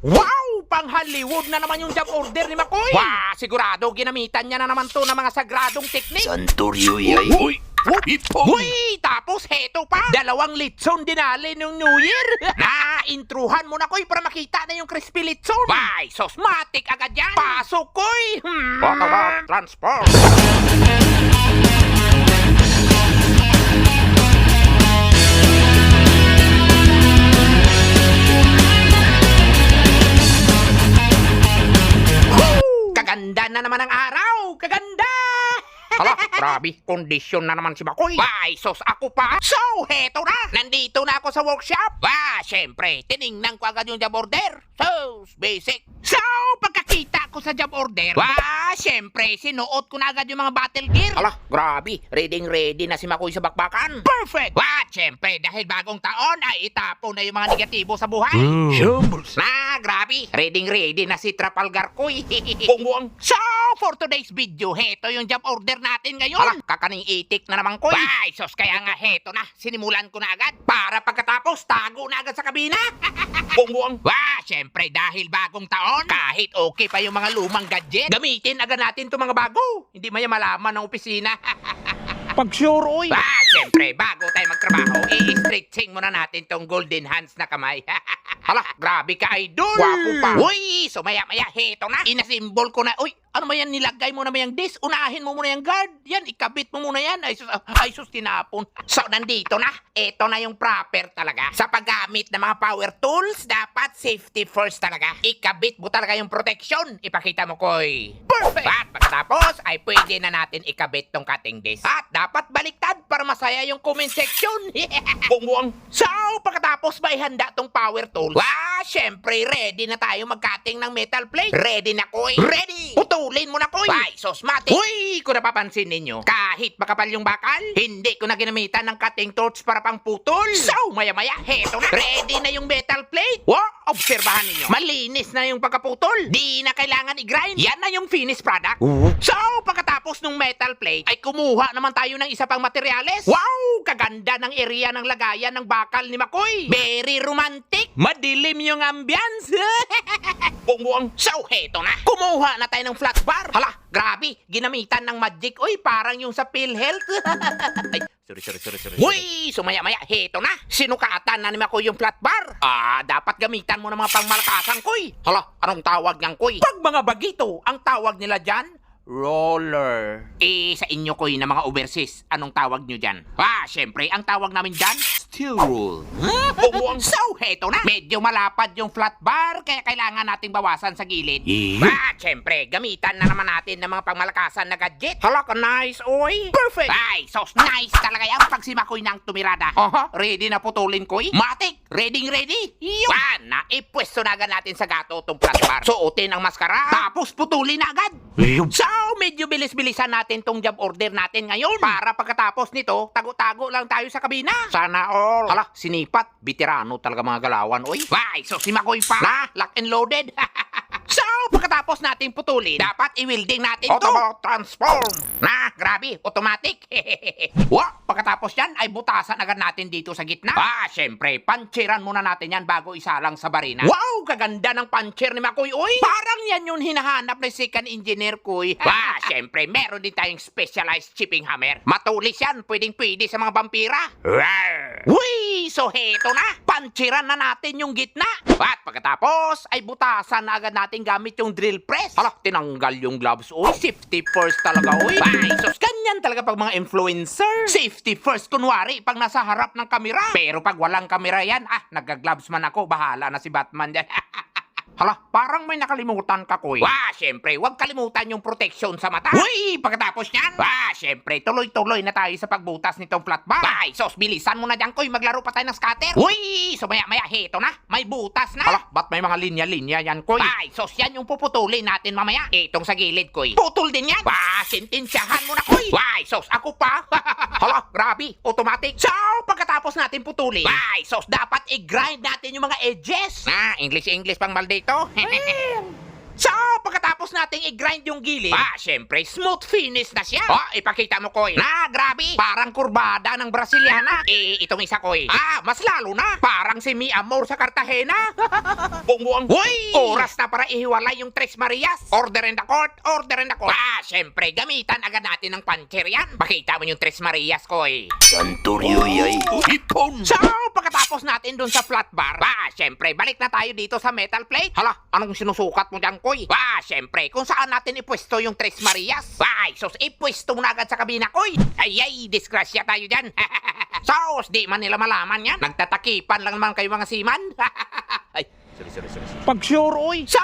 Wow! Pang Hollywood na naman yung job order ni Makoy! Wow! Sigurado ginamitan niya na naman to ng mga sagradong teknik! Santoryo yay. Uy! Uy! Tapos heto pa! Dalawang litson dinali nung New Year! Na-intruhan mo na koy para makita na yung crispy litson! Bye! Sosmatic agad yan! Pasok koy! Hmm. Transform! Woo! Na naman ang araw! Hala, grabe. Kondisyon na naman si Bakoy. Bye, sos ako pa. So, heto na. Nandito na ako sa workshop. Ba, syempre, tiningnan ko agad yung job order. So, basic. So, pagkakita ko sa job order, ba, syempre, sinuot ko na agad yung mga battle gear. Hala, grabe. Ready ready na si Makoy sa bakbakan. Perfect. Ba, syempre, dahil bagong taon, ay itapon na yung mga negatibo sa buhay. Shambles! Na, grabe. Ready ready na si Trafalgar Koy. Bungbuang. So, for today's video, heto yung job order natin ngayon. Hala, kakaning itik na naman, Koy. Ay, sos, kaya nga heto na. Sinimulan ko na agad. Para pagkatapos, tago na agad sa kabina. Bungbuang. Wah, syempre, dahil bagong taon, kahit okay pa yung mga lumang gadget, gamitin agad natin itong mga bago. Hindi maya malaman ng opisina. Pag sure, oy! Ah, siyempre, bago tayo magtrabaho, i-stretching muna natin tong golden hands na kamay. Hala, grabe ka, idol! Gwapo pa. Uy, so maya-maya, heto na. Inasimbol ko na. Uy, ano ba yan, nilagay mo na ba yung disc? Unahin mo muna yung guard. Yan, ikabit mo muna yan. Ay, sus, ay, sus, tinapon. So, nandito na. Ito na yung proper talaga. Sa paggamit ng mga power tools, dapat safety first talaga. Ikabit mo talaga yung protection. Ipakita mo, Koy. Perfect! At pagkatapos, ay pwede na natin ikabit tong cutting disc. At dapat baliktad para masaya yung comment section. Bungbuang. So, pagkatapos may handa tong power tools. Wah, syempre, ready na tayo mag-cutting ng metal plate. Ready na, Koy. Ready! Putulin mo na, Koy. Bye, sosmatic. Uy, kung napapansin ninyo, kahit makapal yung bakal, hindi ko na ginamitan ng cutting torch para pang putol. So, maya-maya, heto na. Ready na yung metal plate. Wow, obserbahan ninyo. Malinis na yung pagkaputol. Di na kailangan i-grind. Yan na yung finished product. So, pagkatapos ng metal plate, ay kumuha naman tayo ng isa pang materyales. Wow! Kaganda ng area ng lagayan ng bakal ni Makoy. Very romantic. Madilim yung ambience. Bungbuang. So, heto na. Kumuha na tayo ng flat bar. Hala, grabe. Ginamitan ng magic. Uy, parang yung sa PhilHealth. Ay, sorry, sorry, sorry, sorry. Uy, sumaya-maya. Heto na. Sinukatan na ni Makoy yung flat bar. Ah, dapat gamitan mo ng mga pangmalakasan, Koy. Hala, anong tawag niyang, Koy? Pag mga bagito, ang tawag nila dyan, roller. Eh, sa inyo, Koy, na mga overseas, anong tawag nyo dyan? Ah, syempre, ang tawag namin dyan, steel rule. Bumuang so, heto na. Medyo malapad yung flat bar, kaya kailangan nating bawasan sa gilid. Eh? Ah, syempre, gamitan na naman natin ng mga pangmalakasan na gadget. Hala ka, nice, oy. Perfect. Ay, so nice talaga yan pag si Makoy ng tumirada. Aha, ready na putulin, Koy? Matik, ready, ready. Yun. Yan, na, ipwesto na agad natin sa gato tong flat bar. Suotin ang maskara, tapos putulin na agad. So, medyo bilis-bilisan natin tong job order natin ngayon. Para pagkatapos nito, tago-tago lang tayo sa kabina. Sana all. Hala, sinipat. Veterano talaga mga galawan, oy. Bye, so si Makoy pa. Na, lock and loaded. so, pagkatapos natin putulin, dapat i-welding natin to. Autobot transform. Na, grabe, automatic. Wa, pagkatapos yan, ay butasan agad natin dito sa gitna. Ah, syempre, pancheran muna natin yan bago isalang sa barina. Wow, kaganda ng pancher ni Makoy, oy. Parang yan yung hinahanap ng second engineer, kuy. Ba, syempre, meron din tayong specialized chipping hammer. Matulis yan, pwedeng pwede sa mga vampira. Rar! Uy, so heto na. Panchiran na natin yung gitna. At pagkatapos, ay butasan na agad natin gamit yung drill press. Hala, tinanggal yung gloves. Uy, safety first talaga, uy. Ay, sus, ganyan talaga pag mga influencer. Safety first, kunwari, pag nasa harap ng kamera. Pero pag walang kamera yan, ah, nagka-gloves man ako, bahala na si Batman dyan. Hala, parang may nakalimutan ka, Koy. Wah, syempre, huwag kalimutan yung protection sa mata. Uy, pagkatapos niyan, wah, syempre, tuloy-tuloy na tayo sa pagbutas nitong flat bar. Bye, sos, bilisan mo na dyan, Koy, maglaro pa tayo ng scatter. Uy, so maya-maya, heto na, may butas na. Hala, ba't may mga linya-linya yan, Koy? Bye, sos, yan yung puputulin natin mamaya. Itong sa gilid, Koy. Putol din yan. Wah, sintensyahan mo na, Koy. Why, sos, ako pa. Hala, grabe, automatic. So, pagkatapos natin putulin, why, sos, dapat i-grind natin yung mga edges. Ah, English-English pang maldito. to. So, pagkatapos nating i-grind yung gilid, ah, syempre, smooth finish na siya. Oh, ipakita mo, Koy. Na, grabe. Parang kurbada ng Brasiliana. Eh, itong isa, Koy. Ah, mas lalo na. Parang si Mi Amor sa Cartagena. Bongbuang. Uy! Oras na para ihiwalay yung Tres Marias. Order in the court, order in the court. Ah, syempre, gamitan agad natin ng puncher yan. Pakita mo yung Tres Marias, Koy. Santurioy. Ipon. So, pagkatapos natin dun sa flat bar, ba, syempre, balik na tayo dito sa metal plate. Hala, anong sinusukat mo dyan, Koy? Ba, syempre, kung saan natin ipwesto yung Tres Marias. Ba, sos, ipwesto mo na agad sa kabina, Koy. Ay, ay, disgrasya tayo dyan. Sos, di man nila malaman yan. Nagtatakipan lang naman kayo mga siman. ay, sorry, sorry, sorry. Pag sure, oy. So,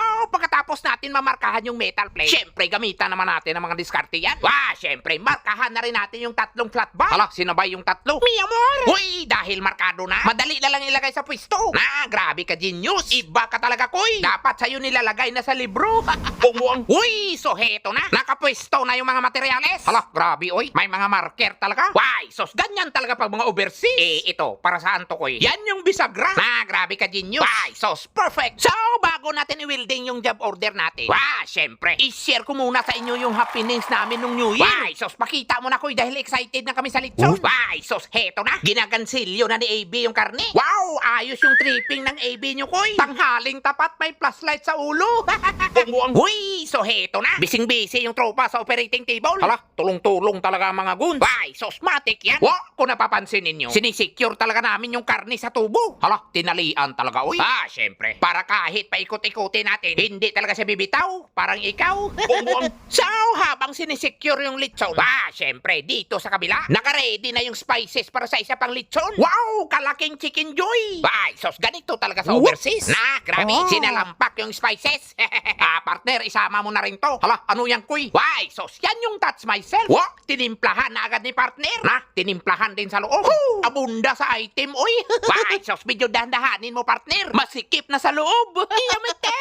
pagkatapos natin mamarkahan yung metal plate, syempre gamitan naman natin ang mga diskarte yan. Wah, syempre, markahan na rin natin yung tatlong flat bar. Hala, sinabay yung tatlo. Mi amor! Uy, dahil markado na, madali na lang ilagay sa pwesto. Na, grabe ka, genius. Iba ka talaga, koy. Dapat sa'yo nilalagay na sa libro. Bongbuang. Uy, so heto na. Nakapwesto na yung mga materyales. Hala, grabe, oy. May mga marker talaga. Why, sos, ganyan talaga pag mga overseas. Eh, ito, para saan to, koy? Yan yung bisagra. Na, grabe ka, genius. Why, sos, perfect. So, bago natin i-wielding yung job order natin. Wah, syempre, i-share ko muna sa inyo yung happenings namin nung New Year. Why, sos, pakita mo na, koy, dahil excited na kami sa lechon. Why, sos, heto na. Ginagansilyo na ni AB yung karne. Wow, ayos yung tripping ng AB nyo, koy. Tanghaling tapat, may flashlight sa ulo. Bongbuang. Uy, so heto na. Bising-busy yung tropa sa operating table. Hala, tulong-tulong talaga mga goons. Why, sosmatic yan. Wa, kung napapansin ninyo, sinisecure talaga namin yung karne sa tubo. Hala, tinalian talaga, uy. Ah, syempre. Para kahit paikot-ikutin natin, hindi talaga siya bibitaw. Parang ikaw. Bongbuang. so, habang sinisecure yung lechon, ah, syempre, dito sa kabila, nakaredy na yung spices para sa isa pang lechon. Wow, kalaking chicken joy. Bye, sos, ganito talaga sa overseas. Na, grabe, Ah. sinalampak yung spices. ah, partner, isama mo na rin to. Hala, ano yan, kuy? Why, sos, yan yung touch myself. Wa, tinimplahan na agad ni partner. Na, tinimplahan din sa loob. Abunda sa item, oy. Why, sos, medyo dahan-dahanin mo, partner. Masikip na sa loob. Iyamite.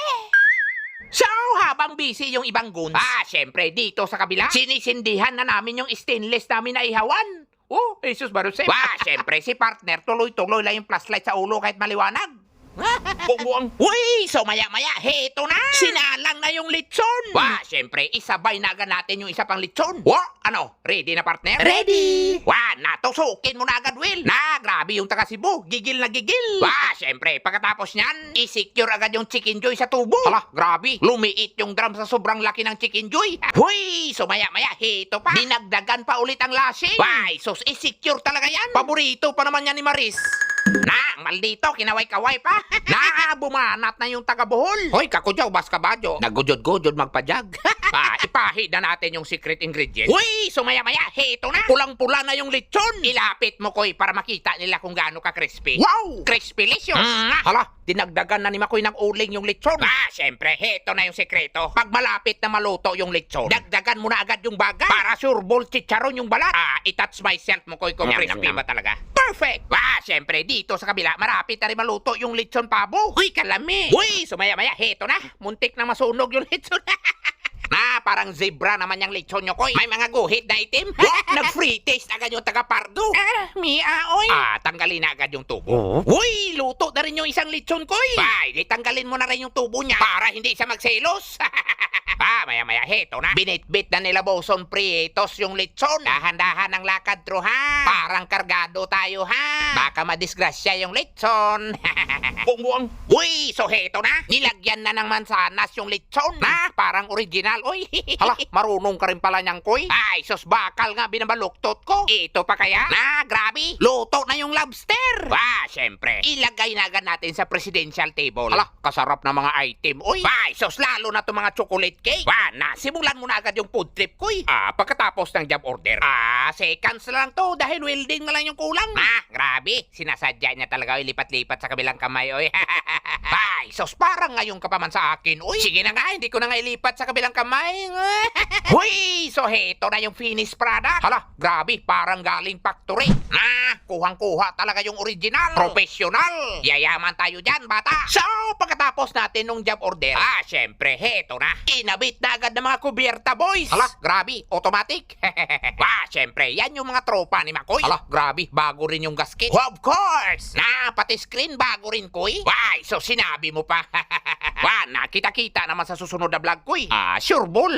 So, habang busy yung ibang goons, ah, syempre, dito sa kabila, sinisindihan na namin yung stainless namin na ihawan. Oh, Jesus Barusep. Wah, syempre, si partner, tuloy-tuloy lang yung flashlight sa ulo kahit maliwanag. Bongbuang. Uy, so maya-maya, heto na! Sinalang na yung lechon! Wah, syempre, isabay na agad natin yung isa pang lechon. Wah, ano, ready na partner? Ready! Wah, natusukin mo na agad, Will. Na, grabe yung taga Cebu, gigil na gigil. Wah, syempre, pagkatapos niyan, isecure agad yung chicken joy sa tubo. Hala, grabe, lumiit yung drum sa sobrang laki ng chicken joy. Huy, so maya-maya, heto pa. Dinagdagan pa ulit ang lasing. Wah, sus, isecure talaga yan. Paborito pa naman yan ni Maris. Na, maldito, kinaway-kaway pa. na, bumanat na yung taga-buhol. Hoy, kakudyaw, bas ka badyo. Nagudod-gudod magpadyag. ah, ipahid na natin yung secret ingredient. Uy, sumaya-maya, heto na. Pulang-pula na yung lechon. Ilapit mo, koy, para makita nila kung gaano ka-crispy. Wow! Crispy-licious. Mm, hala, dinagdagan na ni Makoy ng uling yung lechon. Ah, syempre, heto na yung sekreto. Pag malapit na maluto yung lechon, dagdagan mo na agad yung bagay. Para sure ball chicharon yung balat. Ah, itouch myself mo, koy, kung crispy nyam, ba talaga. Perfect! Ah, syempre, dito sa kabila, marapit na rin maluto yung lechon pabo. Uy, kalami! Uy, sumaya-maya, heto na. Muntik na masunog yung lechon. Parang zebra naman yung lechon nyo, koy. May mga guhit na itim. Nag-free taste agad yung taga-pardo. Ah, Mia, oy. Ah, tanggalin na agad yung tubo. Uy, luto na rin yung isang lechon, koy. Bay, di tanggalin mo na rin yung tubo niya para hindi siya magselos. ah, maya-maya, heto na. Binitbit na nila Boson Prietos yung lechon. Dahan-dahan ang lakad, tro, ha? Parang kargado tayo, ha? Baka madisgrasya yung lechon. Bongbuang. Uy, so heto na. Nilagyan na ng mansanas yung lechon. Na, parang original. Uy, hala, marunong ka rin pala niyang koy. Ay, sos bakal nga binabaluktot ko. Ito pa kaya? Na, grabe. Luto na yung lobster. Ba, syempre. Ilagay na agad natin sa presidential table. Hala, kasarap na mga item. Uy, ba, sos lalo na to mga chocolate cake. Ba, na, simulan mo na agad yung food trip ko. Ah, pagkatapos ng job order. Ah, seconds na lang to dahil welding na lang yung kulang. Ah, grabe. Sinasadya niya talaga oy, lipat-lipat sa kabilang kamay, oy. Bay, sos parang ngayon ka pa man sa akin, uy. Sige na nga, hindi ko na nga ilipat sa kabilang kamay. Huy, so heto na yung finished product. Hala, grabe, parang galing factory. Na, kuhang-kuha talaga yung original. Professional. Yayaman tayo dyan, bata. So, pagkatapos natin nung job order, ah, syempre, heto na. kinabit na agad ng mga kubierta, boys. Ala, grabe, automatic. Wah, syempre, yan yung mga tropa ni Makoy. Ala, grabe, bago rin yung gasket. of course! Na, pati screen bago rin, Koy. Why, so sinabi mo pa. Wah, nakita-kita naman sa susunod na vlog, Koy. Ah, sure, ball.